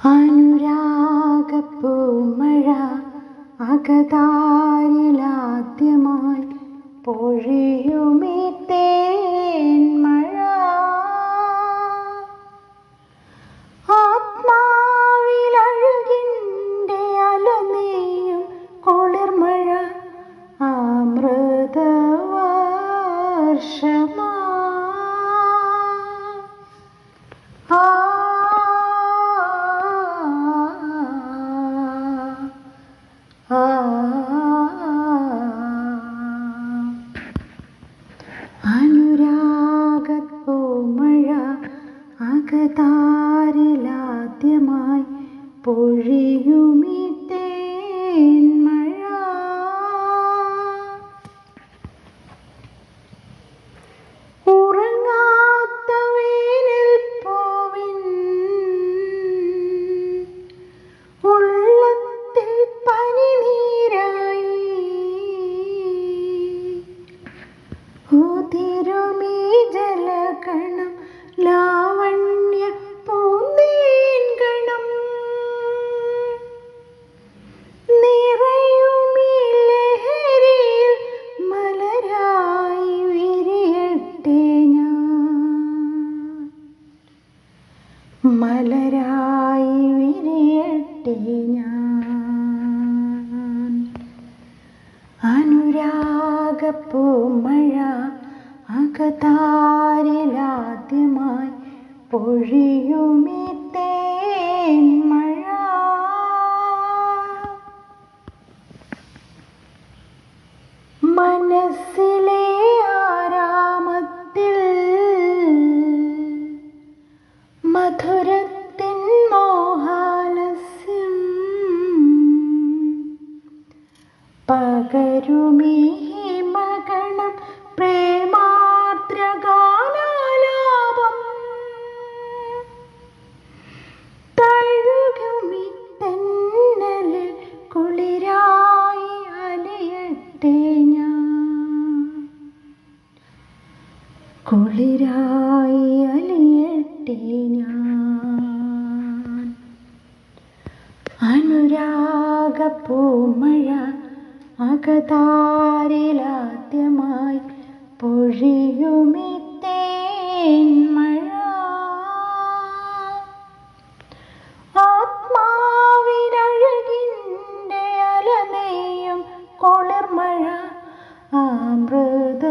അനുരാഗപ്പൂമഴ അകതാരിലാദ്യമായി പൊഴിയുമീ പൊഴിയുമീ മലരായി വിരിയട്ടെ ഞാൻ. അനുരാഗപ്പൂമഴ അകതാരിലാദ്യമായി പൊഴിയുമീ മധുരത്തിൻ മോഹാലസ്യം. പകരുമീ മകണം പ്രേമാർദ്രഗാനാലാപം. തഴുകുമി കുളിരായി അലയട്ടെ ഞാൻ. കുളിരായി അലയട്ടെ ഞാൻ. അനുരാഗപ്പൂമഴ അകതാരിലാദ്യമായി പൊഴിയുമിത്തേന്മഴ ആത്മാവിനഴകിന്റെ അലനെയും കൊളിർമഴ അമൃത